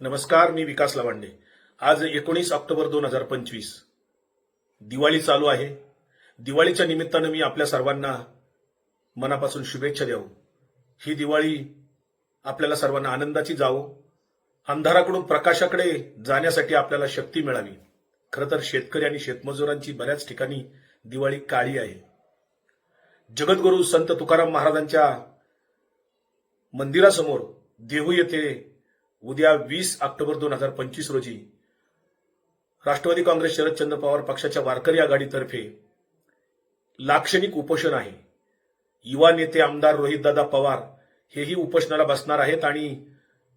नमस्कार मी विकास लवांडे. आज एकोणीस ऑक्टोबर दोन हजार पंचवीस. दिवाळी चालू आहे. दिवाळीच्या निमित्तानं मी आपल्या सर्वांना मनापासून शुभेच्छा देऊ ही दिवाळी आपल्याला सर्वांना आनंदाची जावो. अंधाराकडून प्रकाशाकडे जाण्यासाठी आपल्याला शक्ती मिळावी. खरं तर शेतकरी आणि शेतमजुरांची बऱ्याच ठिकाणी दिवाळी काळी आहे. जगद्गुरू संत तुकाराम महाराजांच्या मंदिरासमोर देहू येथे उद्या वीस ऑक्टोबर दोन हजार पंचवीस रोजी राष्ट्रवादी काँग्रेस शरदचंद्र पवार पक्षाच्या वारकरी आघाडीतर्फे लाक्षणिक उपोषण आहे. युवा नेते आमदार रोहितदादा पवार हेही उपोषणाला बसणार आहेत आणि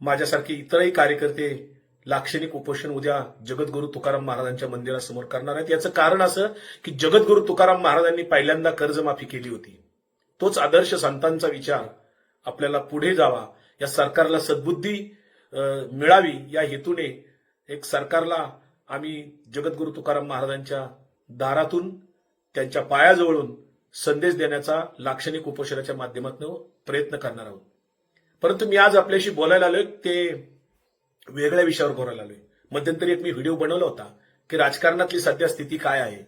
माझ्यासारखे इतरही कार्यकर्ते लाक्षणिक उपोषण उद्या जगद्गुरू तुकाराम महाराजांच्या मंदिरासमोर करणार आहेत. याचं कारण असं की जगद्गुरू तुकाराम महाराजांनी पहिल्यांदा कर्जमाफी केली होती. तोच आदर्श संतांचा विचार आपल्याला पुढे जावा. या सरकारला सद्बुद्धी मिळावी या हेतूने एक सरकारला आम्ही जगद्गुरू तुकाराम महाराजांच्या दारातून त्यांच्या पायाजवळून संदेश देण्याचा लाक्षणिक उपोषणाच्या माध्यमातून प्रयत्न करणार आहोत. परंतु मी आज आपल्याशी बोलायला आलोय ते वेगळ्या विषयावर बोलायला आलोय. मध्यंतरी एक मी व्हिडिओ बनवला होता की राजकारणातली सध्या स्थिती काय आहे.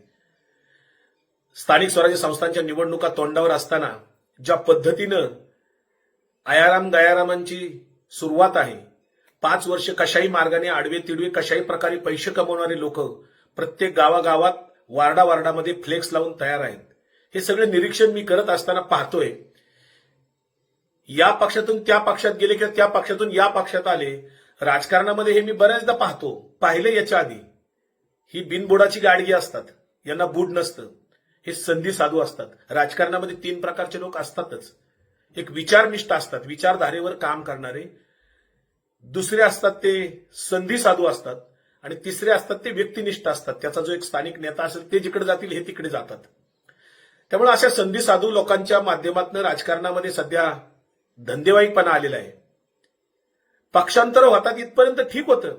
स्थानिक स्वराज्य संस्थांच्या निवडणुका तोंडावर असताना ज्या पद्धतीनं आयाराम दयारामांची सुरुवात आहे पाच वर्ष कशाही मार्गाने आडवे तिडवे कशाही प्रकारे पैसे कमवणारे लोक प्रत्येक गावागावात वार्डा वार्डामध्ये फ्लेक्स लावून तयार आहेत. हे सगळे निरीक्षण मी करत असताना पाहतोय. या पक्षातून त्या पक्षात गेले किंवा त्या पक्षातून या पक्षात आले राजकारणामध्ये हे मी बऱ्याचदा पाहतो. पाहिले याच्या आधी. ही बिनबुडाची गाडगी असतात. यांना बूड नसतं. हे संधी साधू असतात. राजकारणामध्ये तीन प्रकारचे लोक असतातच. एक विचारनिष्ठ असतात. विचारधारेवर काम करणारे दुसरे असतात ते संधी साधू असतात आणि तिसरे असतात ते व्यक्तिनिष्ठ असतात. त्याचा जो एक स्थानिक नेता असेल ते जिकडे जातील हे तिकडे जातात. त्यामुळे अशा संधी साधू लोकांच्या माध्यमातून राजकारणामध्ये सध्या धंदेवाईकपणा आलेला आहे. पक्षांतर होतात इथपर्यंत ठीक होतं.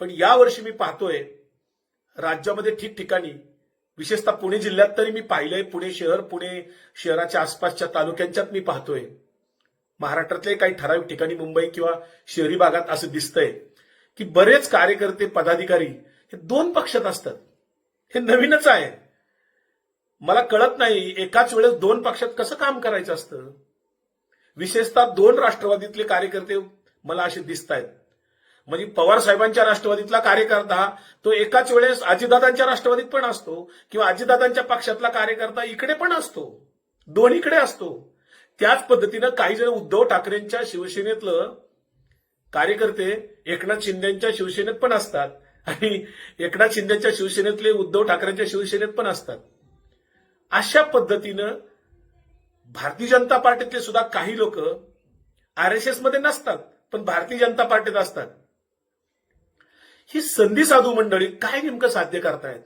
पण यावर्षी मी पाहतोय राज्यामध्ये ठिकठिकाणी विशेषतः पुणे जिल्ह्यात तरी मी पाहिलंय पुणे शहर पुणे शहराच्या आसपासच्या तालुक्यांच्यात मी पाहतोय. महाराष्ट्रातले काही ठराविक ठिकाणी मुंबई किंवा शहरी भागात असं दिसतंय की बरेच कार्यकर्ते पदाधिकारी हे दोन पक्षात असतात. हे नवीनच आहे. मला कळत नाही एकाच वेळेस दोन पक्षात कसं काम करायचं असतं? विशेषतः दोन राष्ट्रवादीतले कार्यकर्ते मला असे दिसत आहेत म्हणजे पवार साहेबांच्या राष्ट्रवादीतला कार्यकर्ता तो एकाच वेळेस अजितदादांच्या राष्ट्रवादीत पण असतो किंवा अजितदादांच्या पक्षातला कार्यकर्ता इकडे पण असतो दोन्हीकडे असतो. त्याच पद्धतीनं काही जण उद्धव ठाकरेंच्या शिवसेनेतलं कार्यकर्ते एकनाथ शिंदेच्या शिवसेनेत पण असतात आणि एकनाथ शिंदेच्या शिवसेनेतले उद्धव ठाकरेंच्या शिवसेनेत पण असतात. अशा पद्धतीनं भारतीय जनता पार्टीतले सुद्धा काही लोक आर एस एसमध्ये नसतात पण भारतीय जनता पार्टीत असतात. ही संधी साधू मंडळी काय नेमकं साध्य करतायत?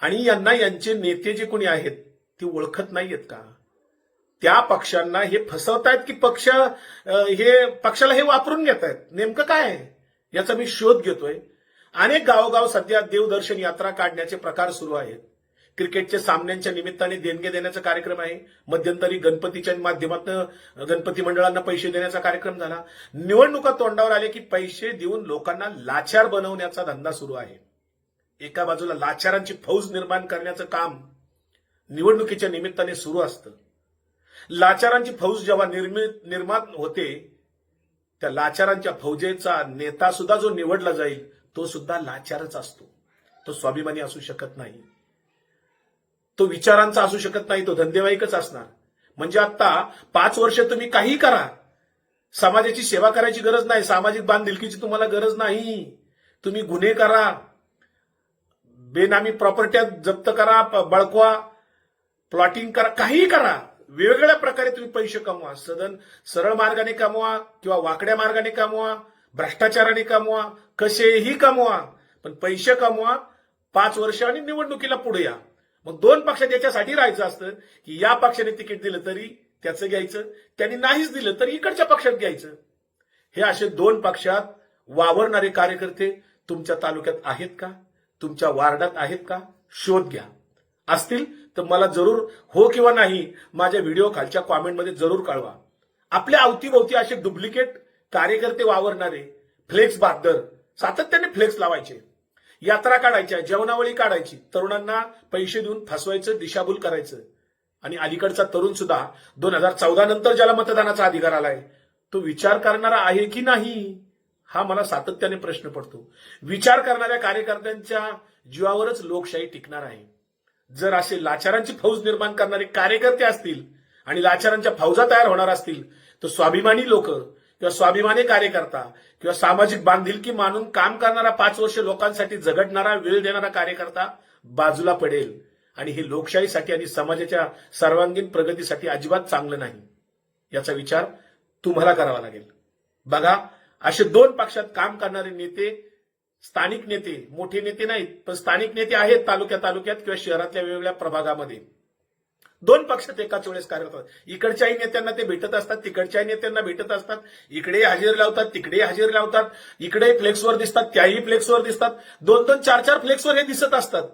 आणि यांना यांचे नेते जे कोणी आहेत ते ओळखत नाहीयेत का? त्या पक्षांना हे फसवतायत की पक्ष हे पक्षाला हे वापरून घेत आहेत नेमकं काय आहे? याचा मी शोध घेतोय. अनेक गावोगाव सध्या देवदर्शन यात्रा काढण्याचे प्रकार सुरू आहेत. क्रिकेटच्या सामन्यांच्या निमित्ताने देणगे देण्याचा कार्यक्रम आहे. मध्यंतरी गणपतीच्या माध्यमातून गणपती मंडळांना पैसे देण्याचा कार्यक्रम झाला. निवडणुका तोंडावर आले की पैसे देऊन लोकांना लाचार बनवण्याचा धंदा सुरू आहे. एका बाजूला लाचारांची फौज निर्माण करण्याचं काम निवडणुकीच्या निमित्ताने सुरू असतं. लाचारांची फौज जेव्हा निर्मित निर्माण होते त्या लाचारांच्या फौजेचा नेता सुद्धा जो निवडला जाईल तो सुद्धा लाचारच असतो. तो स्वाभिमानी असू शकत नाही. तो विचारांचा असू शकत नाही तो धंदेवाईकच असणार. म्हणजे आता पाच वर्ष तुम्ही काही करा. समाजाची सेवा करायची गरज नाही सामाजिक बांधिलकीची तुम्हाला गरज नाही. तुम्ही गुन्हे करा. बेनामी प्रॉपर्ट्या जप्त करा बळकवा. प्लॉटिंग करा काहीही करा. वेगवेगळ्या प्रकारे तुम्ही पैसे कमवा. सदन सरळ मार्गाने कमवा किंवा वाकड्या मार्गाने कमवा भ्रष्टाचाराने कमवा कसेही कमवा पण पैसे कमवा पाच वर्ष आणि निवडणुकीला पुढे या. मग दोन पक्षात याच्यासाठी राहायचं असतं की या पक्षाने तिकीट दिलं तरी त्याचं घ्यायचं त्यांनी नाहीच दिलं तरी इकडच्या पक्षात घ्यायचं. हे असे दोन पक्षात वावरणारे कार्यकर्ते तुमच्या तालुक्यात आहेत का? तुमच्या वार्डात आहेत का? शोध घ्या. असतील तर मला जरूर हो किंवा नाही माझ्या व्हिडिओ खालच्या कॉमेंटमध्ये जरूर कळवा. आपल्या अवतीभोवती असे डुप्लिकेट कार्यकर्ते वावरणारे फ्लेक्स बहादर सातत्याने फ्लेक्स लावायचे. यात्रा काढायच्या जेवणावळी काढायची तरुणांना पैसे देऊन फसवायचं दिशाभूल करायचं. आणि अलीकडचा तरुण सुद्धा दोन हजार चौदा नंतर ज्याला मतदानाचा अधिकार आलाय तो विचार करणारा आहे की नाही? हा मला सातत्याने प्रश्न पडतो. विचार करणाऱ्या कार्यकर्त्यांच्या जीवावरच लोकशाही टिकणार आहे. जर असे लाचारांची फौज निर्माण करणारे कार्यकर्ते असतील आणि लाचारांच्या फौजा तयार होणार असतील तर स्वाभिमानी लोक किंवा स्वाभिमानी कार्यकर्ता किंवा सामाजिक बांधिलकी मानून काम करणारा पाच वर्ष लोकांसाठी झगडणारा वेळ देणारा कार्यकर्ता बाजूला पडेल. आणि हे लोकशाहीसाठी आणि समाजाच्या सर्वांगीण प्रगतीसाठी अजिबात चांगलं नाही. याचा विचार तुम्हाला करावा लागेल. बघा असे दोन पक्षात काम करणारे नेते स्थानिक नेते मोठे नेते नाहीत पण स्थानिक नेते आहेत तालुक्या तालुक्यात किंवा शहरातल्या वेगवेगळ्या प्रभागामध्ये. दोन पक्षात एकाच वेळेस कार्य करतात. इकडच्याही नेत्यांना ते भेटत असतात तिकडच्याही नेत्यांना भेटत असतात इकडे हजेरी लावतात तिकडे हजेरी लावतात इकडे फ्लेक्सवर दिसतात त्याही फ्लेक्सवर दिसतात. दोन दोन चार चार फ्लेक्सवर हे दिसत असतात.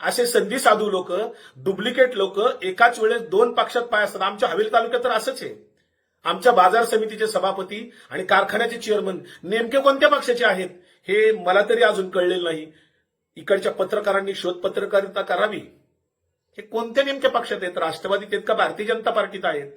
असे संधी साधू लोक डुप्लिकेट लोक एकाच वेळेस दोन पक्षात पाय असतात. आमच्या हवेली तालुक्यात तर असंच आहे. आमच्या बाजार समितीचे सभापती आणि कारखान्याचे चेअरमन नेमके कोणत्या पक्षाचे आहेत? हे मला तरी अजून कळलेलं नाही. इकडच्या पत्रकारांनी शोध पत्रकारिता करावी. हे कोणत्या नेमक्या पक्षात आहेत? राष्ट्रवादीत आहेत का भारतीय जनता पार्टीत आहेत?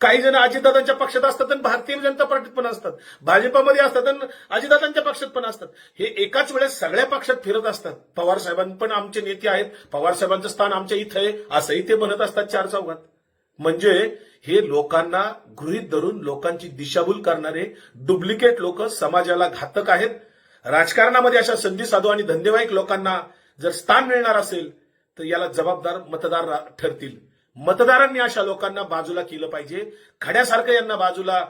काही जण अजितदादांच्या पक्षात असतात आणि भारतीय जनता पार्टीत पण असतात. भाजपामध्ये असतात आणि अजितदादांच्या पक्षात पण असतात. हे एकाच वेळेस सगळ्या पक्षात फिरत असतात. पवार साहेबां पण आमचे नेते आहेत. पवार साहेबांचं स्थान आमच्या इथं आहे. असंही ते म्हणत असतात चार चौघात. म्हणजे हे लोकांना गृहीत धरून लोकांची दिशाभूल करणारे डुप्लिकेट लोक समाजाला घातक आहेत. राजकारणामध्ये अशा संधी साधू आणि धंदेवाईक लोकांना जर स्थान मिळणार असेल तर याला जबाबदार मतदार ठरतील. मतदारांनी अशा लोकांना बाजूला केलं पाहिजे. खड्यासारखं यांना बाजूला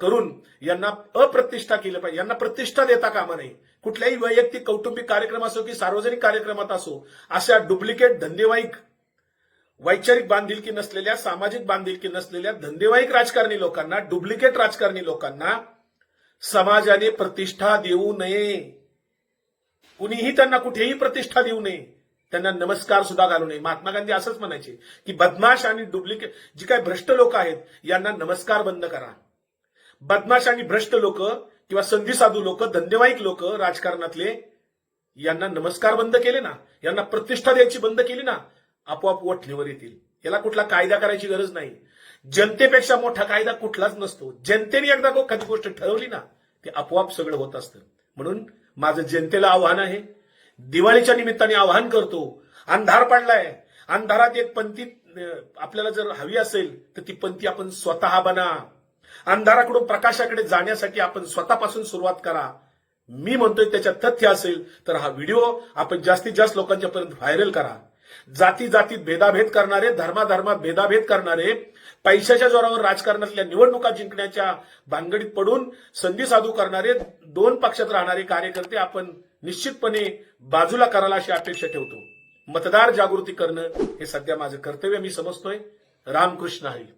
करून यांना अप्रतिष्ठा केलं पाहिजे. यांना प्रतिष्ठा देता कामा नये. कुठल्याही वैयक्तिक कौटुंबिक कार्यक्रम असो की सार्वजनिक कार्यक्रमात असो अशा डुप्लिकेट धंदेवाईक वैचारिक बांधिलकी नसलेल्या सामाजिक बांधिलकी नसलेल्या धंदेवाईक राजकारणी लोकांना डुप्लिकेट राजकारणी लोकांना समाजाने प्रतिष्ठा देऊ नये. कुणीही त्यांना कुठेही प्रतिष्ठा देऊ नये. त्यांना नमस्कार सुद्धा घालू नये. महात्मा गांधी असंच म्हणायचे की बदमाश आणि डुप्लिकेट जी काही भ्रष्ट लोक आहेत यांना नमस्कार बंद करा. बदमाश आणि भ्रष्ट लोक किंवा संधी साधू लोक धंदेवाईक लोक राजकारणातले यांना नमस्कार बंद केले ना. यांना प्रतिष्ठा द्यायची बंद केली ना आपोआप वठणीवर येतील. याला कुठला कायदा करायची गरज नाही. जनतेपेक्षा मोठा कायदा कुठलाच नसतो. जनतेने एकदा एखादी गोष्ट ठरवली ना ते आपोआप सगळं होत असतं. म्हणून माझं जनतेला आव्हान आहे. दिवाळीच्या निमित्ताने आवाहन करतो. अंधार पडलाय. अंधारात एक पंथी आपल्याला जर हवी असेल तर ती पंथी आपण स्वतः बना. अंधाराकडून प्रकाशाकडे जाण्यासाठी आपण स्वतःपासून सुरुवात करा. मी म्हणतोय त्याच्यात तथ्य असेल तर हा व्हिडिओ आपण जास्तीत जास्त लोकांच्या पर्यंत व्हायरल करा. जाती जातीत भेदाभेद करणारे धर्माधर्मात भेदाभेद करणारे पैशाच्या जोरावर राजकारणातल्या निवडणुका जिंकण्याच्या भानगडीत पडून संधी साधू करणारे दोन पक्षात राहणारे कार्यकर्ते आपण निश्चितपणे बाजूला करायला अशी अपेक्षा ठेवतो. मतदार जागृती करणं हे सध्या माझं कर्तव्य मी समजतोय. रामकृष्ण हरी.